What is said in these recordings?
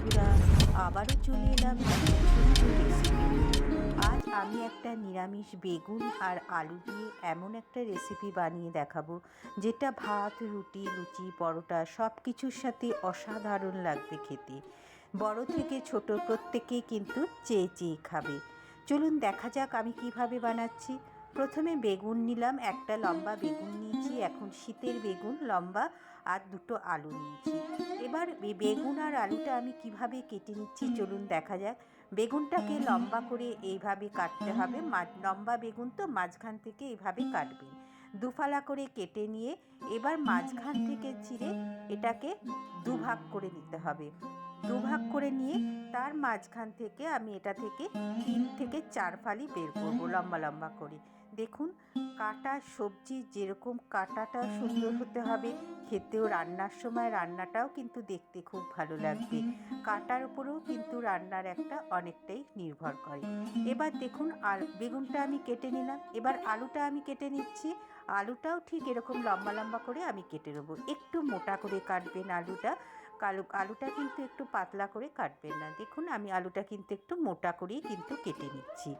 বন্ধুরা, আবারও চলে এলাম আজ আমি একটা নিরামিষ বেগুন আর আলু দিয়ে এমন একটা রেসিপি বানিয়ে দেখাবো, যেটা ভাত, রুটি, লুচি, পরোটা সব কিছুর সাথে অসাধারণ লাগবে খেতে। বড় থেকে ছোট প্রত্যেকেই কিন্তু চেয়ে চেয়ে খাবে। চলুন দেখা যাক আমি কীভাবে বানাচ্ছি। প্রথমে বেগুন নিলাম, একটা লম্বা বেগুন নিয়েছি, এখন শীতের বেগুন, লম্বা আর দুটো আলু নিয়েছি। এবার বেগুন আর আলুটা আমি কীভাবে কেটে নিচ্ছি চলুন দেখা যাক। বেগুনটাকে লম্বা করে এইভাবে কাটতে হবে লম্বা বেগুন তো মাঝখান থেকে এইভাবে কাটবেন। দুফালা করে কেটে নিয়ে এবার মাঝখান থেকে চিরে এটাকে দুভাগ করে নিতে হবে। দুভাগ করে নিয়ে তার মাঝখান থেকে আমি এটা থেকে তিন থেকে চার ফালি বের করব লম্বা লম্বা করে। দেখুন, কাটা সবজি যেরকম কাটাটা সুন্দর হতে হবে, খেতেও রান্নার সময় রান্নাটাও কিন্তু দেখতে খুব ভালো লাগবে। কাটার উপরেও কিন্তু রান্নার একটা অনেকটাই নির্ভর করে। এবার দেখুন, আল, বেগুনটা আমি কেটে নিলাম। এবার আলুটা আমি কেটে নিচ্ছি। আলুটাও ঠিক এরকম লম্বা লম্বা করে আমি কেটে নেব। একটু মোটা করে কাটবেন আলুটা। কালু, আলুটা কিন্তু একটু পাতলা করে কাটবেন না। দেখুন, আমি আলুটা কিন্তু একটু মোটা করেই কিন্তু কেটে নিচ্ছি।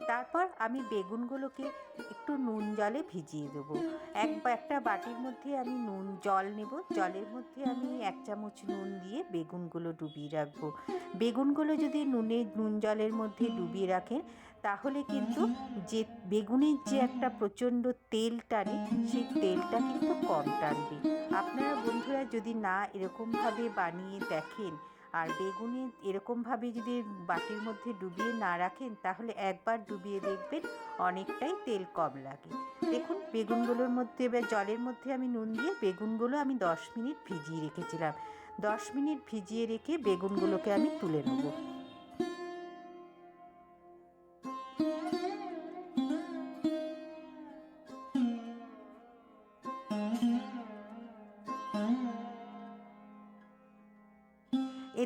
তারপর আমি বেগুনগুলোকে একটু নুন জলে ভিজিয়ে দেবো। এক একটা বাটির মধ্যে আমি নুন, জল নেব। জলের মধ্যে আমি এক চামচ নুন দিয়ে বেগুনগুলো ডুবিয়ে রাখব। বেগুনগুলো যদি নুনে, নুন জলের মধ্যে ডুবিয়ে রাখেন, তাহলে কিন্তু যে বেগুনের যে একটা প্রচণ্ড তেল টানে সেই তেলটা কিন্তু কম টানবে। আপনারা বন্ধুরা যদি না এরকমভাবে বানিয়ে দেখেন আর বেগুনে এরকমভাবে যদি বাটির মধ্যে ডুবিয়ে না রাখেন, তাহলে একবার ডুবিয়ে দেখবেন অনেকটাই তেল কম লাগে। দেখুন, বেগুনগুলোর মধ্যে এবার জলের মধ্যে আমি নুন দিয়ে বেগুনগুলো আমি দশ মিনিট ভিজিয়ে রেখেছিলাম। দশ মিনিট ভিজিয়ে রেখে বেগুনগুলোকে আমি তুলে নেব।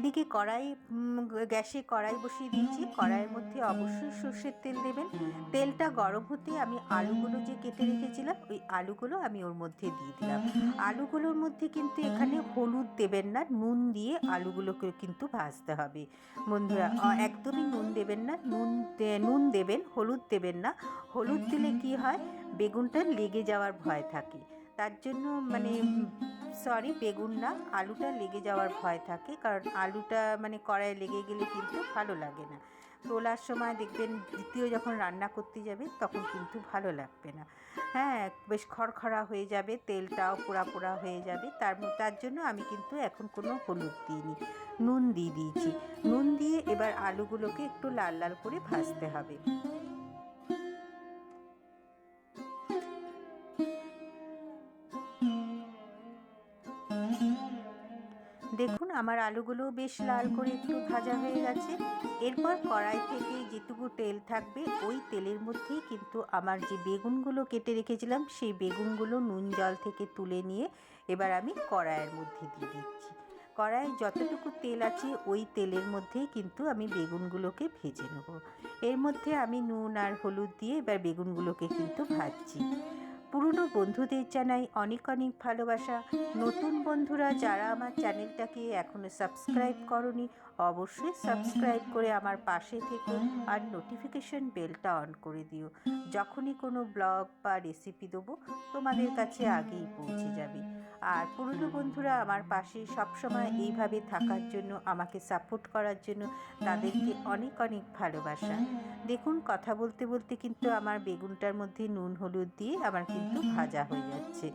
এদিকে কড়াই গ্যাসে কড়াই বসিয়ে দিয়েছি। কড়াইয়ের মধ্যে অবশ্যই সর্ষের তেল দেবেন। তেলটা গরম হতে আমি আলুগুলো যে কেটে রেখেছিলাম, ওই আলুগুলো আমি ওর মধ্যে দিয়ে দিলাম। আলুগুলোর মধ্যে কিন্তু এখানে হলুদ দেবেন না, নুন দিয়ে আলুগুলোকে কিন্তু ভাজতে হবে। বন্ধুরা একদমই নুন দেবেন না, নুন নুন দেবেন, হলুদ দেবেন না। হলুদ দিলে কি হয়? বেগুনটা লেগে যাওয়ার ভয় থাকে। তার জন্য মানে সরি বেগুন না, আলুটা লেগে যাওয়ার ভয় থাকে। কারণ আলুটা মানে কড়াইয়ে লেগে গেলে কিন্তু ভালো লাগে না। তোলার সময় দেখবেন দ্বিতীয় যখন রান্না করতে যাবে, তখন কিন্তু ভালো লাগবে না। হ্যাঁ বেশ খড়খড়া হয়ে যাবে, তেলটাও পোড়া পোড়া হয়ে যাবে। তার তার জন্য আমি কিন্তু এখন কোনো হলুদ দিইনি, নুন দিয়ে দিয়েছি। নুন দিয়ে এবার আলুগুলোকে একটু লাল লাল করে ভাজতে হবে। আমার আলুগুলো বেশ লাল করে একটু ভাজা হয়ে গেছে। এরপর কড়াই থেকে যেটুকু তেল থাকবে, ওই তেলের মধ্যেই কিন্তু আমার যে বেগুনগুলো কেটে রেখেছিলাম, সেই বেগুনগুলো নুন জল থেকে তুলে নিয়ে এবার আমি কড়াইয়ের মধ্যে দিয়ে দিচ্ছি। কড়াইয়ে যতটুকু তেল আছে, ওই তেলের মধ্যেই কিন্তু আমি বেগুনগুলোকে ভেজে নেব। এর মধ্যে আমি নুন আর হলুদ দিয়ে এবার বেগুনগুলোকে কিন্তু ভাজছি। পুরনো বন্ধুদের জানাই অনেক অনেক ভালোবাসা। নতুন বন্ধুরা যারা আমার চ্যানেলটাকে এখনও সাবস্ক্রাইব করনি অবশ্যই সাবস্ক্রাইব করে আমার পাশে থেকে আর নোটিফিকেশন বেলটা অন করে দিও। যখনই কোনো ব্লগ বা রেসিপি দেবো, তোমাদের কাছে আগেই পৌঁছে যাবে। আর পুরনো বন্ধুরা আমার পাশে সবসময় এইভাবে থাকার জন্য, আমাকে সাপোর্ট করার জন্য তাদেরকে অনেক অনেক ভালোবাসা। দেখুন, কথা বলতে বলতে কিন্তু আমার বেগুনটার মধ্যে নুন, হলুদ দিয়ে আমার কিন্তু ভাজা হয়ে যাচ্ছে।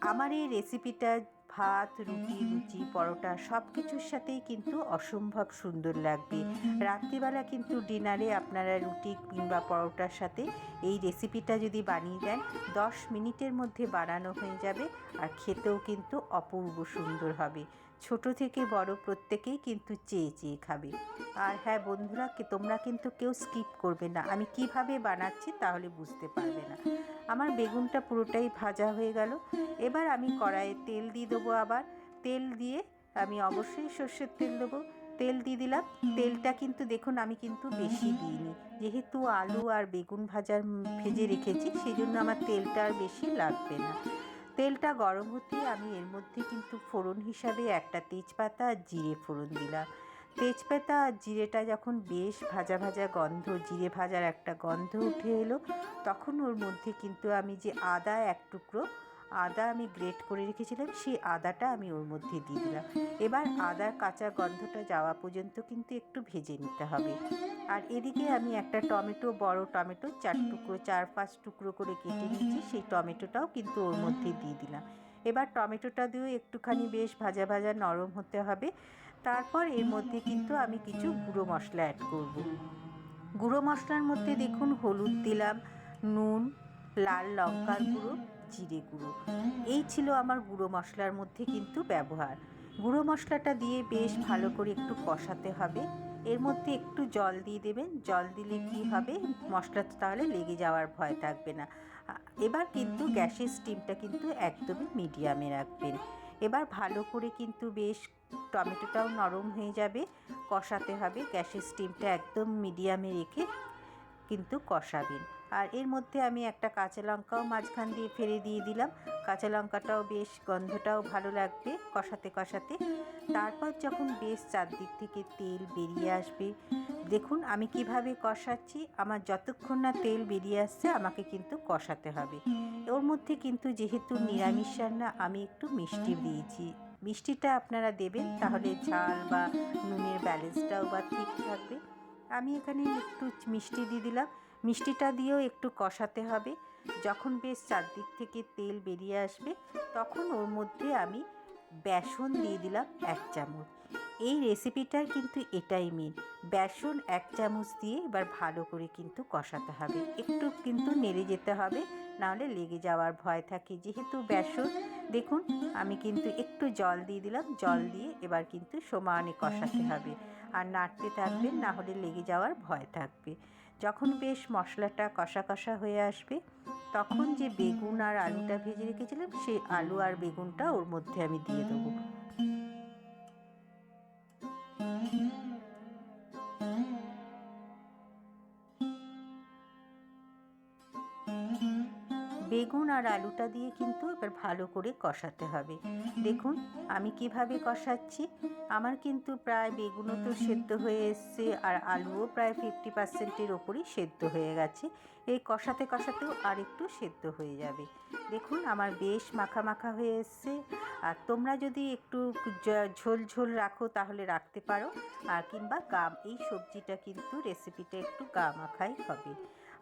আমার এই রেসিপিটা ভাত, রুটি, লুচি, পরোটা সব কিছুর সাথেই কিন্তু অসম্ভব সুন্দর লাগবে। রাত্রিবেলা কিন্তু ডিনারে আপনারা রুটি কিংবা পরোটার সাথে এই রেসিপিটা যদি বানিয়ে দেন, দশ মিনিটের মধ্যে বানানো হয়ে যাবে আর খেতেও কিন্তু অপূর্ব সুন্দর হবে। ছোট থেকে বড় প্রত্যেকেই কিন্তু চেয়ে চেয়ে খাবে। আর হ্যাঁ বন্ধুরা তোমরা কিন্তু কেউ স্কিপ করবে না। আমি কীভাবে বানাচ্ছি তাহলে বুঝতে পারবে না। আমার বেগুনটা পুরোটাই ভাজা হয়ে গেল। এবার আমি কড়াইয়ে তেল দিয়ে দেবো আবার। তেল দিয়ে আমি অবশ্যই সর্ষের তেল দেবো। তেল দিয়ে দিলাম। তেলটা কিন্তু দেখুন আমি কিন্তু বেশি দিইনি। যেহেতু আলু আর বেগুন ভাজার ভেজে রেখেছি সেই জন্য আমার তেলটা আর বেশি লাগবে না। তেলটা গরম হতে আমি এর মধ্যে কিন্তু ফোড়ন হিসাবে একটা তেজপাতা আর জিরে ফোড়ন দিলাম। তেজপাতা আর জিরেটা যখন বেশ ভাজা ভাজা গন্ধ, জিরে ভাজার একটা গন্ধ উঠে এলো, তখন ওর মধ্যে কিন্তু আমি যে আদা এক টুকরো আদা আমি গ্রেট করে রেখেছিলাম সেই আদাটা আমি ওর মধ্যে দিয়ে দিলাম। এবার আদার কাঁচা গন্ধটা যাওয়া পর্যন্ত কিন্তু একটু ভেজে নিতে হবে। আর এদিকে আমি একটা টমেটো বড় টমেটো চার টুকরো চার পাঁচ টুকরো করে কেটে নিয়েছি সেই টমেটোটাও কিন্তু ওর মধ্যে দিয়ে দিলাম। এবার টমেটোটা দিয়েও একটুখানি বেশ ভাজা ভাজা নরম হতে হবে। তারপর এর মধ্যে কিন্তু আমি কিছু গুঁড়ো মশলা অ্যাড করব। গুঁড়ো মশলার মধ্যে দেখুন হলুদ দিলাম নুন লাল লঙ্কার গুঁড়ো জিরে গুঁড়ো। এই ছিল আমার গুঁড়ো মশলার মধ্যে কিন্তু ব্যবহার। গুঁড়ো মশলাটা দিয়ে বেশ ভালো করে একটু কষাতে হবে। এর মধ্যে একটু জল দিয়ে দেবেন। জল দিলে কি হবে? মশলাটা তাহলে লেগে যাওয়ার ভয় থাকবে না। এবার কিন্তু গ্যাসের স্টিমটা কিন্তু একদমই মিডিয়ামে রাখবেন। এবার ভালো করে কিন্তু বেশ টমেটোটাও নরম হয়ে যাবে। কষাতে হবে। গ্যাসের স্টিমটা একদম মিডিয়ামে রেখে কিন্তু কষাবেন। আর এর মধ্যে আমি একটা কাঁচা লঙ্কাও মাঝখান দিয়ে ফেলে দিয়ে দিলাম। কাঁচা লঙ্কাটাও বেশ গন্ধটাও ভালো লাগবে কষাতে কষাতে। তারপর যখন বেশ চারদিক থেকে তেল বেরিয়ে আসবে, দেখুন আমি কীভাবে কষাচ্ছি। আমার যতক্ষণ না তেল বেরিয়ে আসছে, আমাকে কিন্তু কষাতে হবে। ওর মধ্যে কিন্তু যেহেতু নিরামিষ রান্না, আমি একটু মিষ্টি দিয়েছি। মিষ্টিটা আপনারা দেবেন, তাহলে ঝাল বা নুনের ব্যালেন্সটাও বা ঠিক থাকবে। আমি এখানে একটু মিষ্টি দিয়ে দিলাম। মিষ্টিটা দিয়েও একটু কষাতে হবে। যখন বেশ চারদিক থেকে তেল বেরিয়ে আসবে, তখন ওর মধ্যে আমি বেসন দিয়ে দিলাম এক চামচ। এই রেসিপিটার কিন্তু এটাই মেন বেসন এক চামচ দিয়ে এবার ভালো করে কিন্তু কষাতে হবে। একটু কিন্তু নেড়ে যেতে হবে, নাহলে লেগে যাওয়ার ভয় থাকে। যেহেতু বেসন, দেখুন, আমি কিন্তু একটু জল দিয়ে দিলাম। জল দিয়ে এবার কিন্তু সমানে কষাতে হবে। আর নাড়তে থাকবেন না হলে লেগে যাওয়ার ভয় থাকবে। যখন বেশ মশলাটা কষা কষা হয়ে আসবে তখন যে বেগুন আর আলুটা ভেজে রেখেছিলাম সেই আলু আর বেগুনটা ওর মধ্যে আমি দিয়ে দেবো। বেগুন আর আলুটা দিয়ে কিন্তু এবার ভালো করে কষাতে হবে। দেখুন, আমি কীভাবে কষাচ্ছি। আমার কিন্তু প্রায় বেগুনও তো সেদ্ধ হয়ে এসছে আর আলুও প্রায় ফিফটি পার্সেন্টের ওপরই সেদ্ধ হয়ে গেছে। এই কষাতে কষাতেও আর একটু সেদ্ধ হয়ে যাবে। দেখুন, আমার বেশ মাখা মাখা হয়ে এসছে। আর তোমরা যদি একটু ঝোল ঝোল রাখো তাহলে রাখতে পারো। আর কিংবা গাম, এই সবজিটা কিন্তু রেসিপিটা একটু গা মাখাই হবে।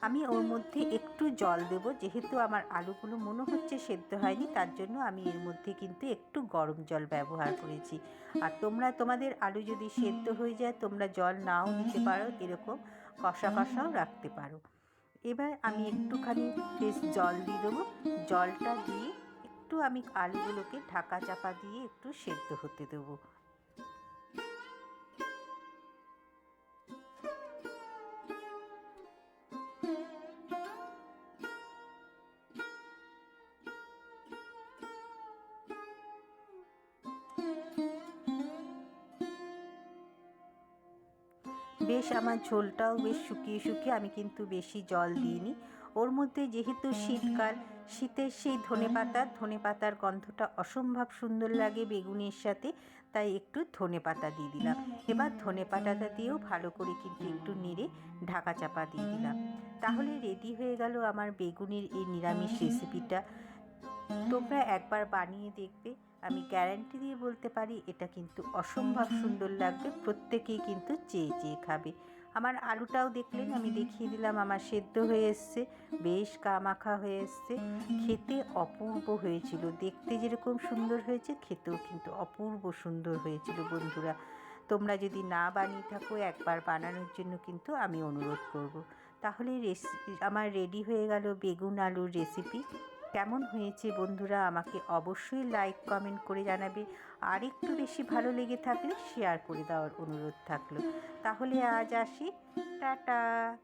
আমি ওর মধ্যে একটু জল দেব, যেহেতু আমার আলুগুলো মনে হচ্ছে সেদ্ধ হয়নি, তার জন্য আমি এর মধ্যে কিন্তু একটু গরম জল ব্যবহার করেছি। আর তোমরা, তোমাদের আলু যদি সেদ্ধ হয়ে যায়, তোমরা জল নাও দিতে পারো, এরকম কষা কষাও রাখতে পারো। এবার আমি একটুখানি বেশ জল দিয়ে দেবো। জলটা দিয়ে একটু আমি আলুগুলোকে ঢাকা চাপা দিয়ে একটু সেদ্ধ হতে দেবো। বেশ আমার ঝোলটাও বেশ শুকিয়ে শুকিয়ে আমি কিন্তু বেশি জল দিইনি। ওর মধ্যে যেহেতু শীতকাল, শীতের সেই ধনে পাতা, ধনে পাতার গন্ধটা অসম্ভব সুন্দর লাগে বেগুনের সাথে, তাই একটু ধনে পাতা দিয়ে দিলাম। এবার ধনে পাতাটা দিয়েও ভালো করে কিন্তু একটু নেড়ে ঢাকা চাপা দিয়ে দিলাম। তাহলে রেডি হয়ে গেল আমার বেগুনের এই নিরামিষ রেসিপিটা। তোমরা একবার বানিয়ে দেখবে। আমি গ্যারান্টি দিয়ে বলতে পারি, এটা কিন্তু অসম্ভব সুন্দর লাগবে। প্রত্যেকেই কিন্তু চেয়ে চেয়ে খাবে। আমার আলুটাও দেখলেন, আমি দেখিয়ে দিলাম, আমার সেদ্ধ হয়ে এসছে, বেশ কামাখা হয়ে এসছে। খেতে অপূর্ব হয়েছিল। দেখতে যেরকম সুন্দর হয়েছে, খেতেও কিন্তু অপূর্ব সুন্দর হয়েছিল, বন্ধুরা। তোমরা যদি না বানিয়ে থাকো, একবার বানানোর জন্য কিন্তু আমি অনুরোধ করব। তাহলে রেসিপি আমার রেডি হয়ে গেল বেগুন আলুর রেসিপি কেমন হয়েছে বন্ধুরা আমাকে অবশ্যই লাইক কমেন্ট করে জানাবে। আর একটু বেশি ভালো লেগে থাকলে শেয়ার করে দেওয়ার অনুরোধ থাকল। তাহলে আজ আসি। টাটা।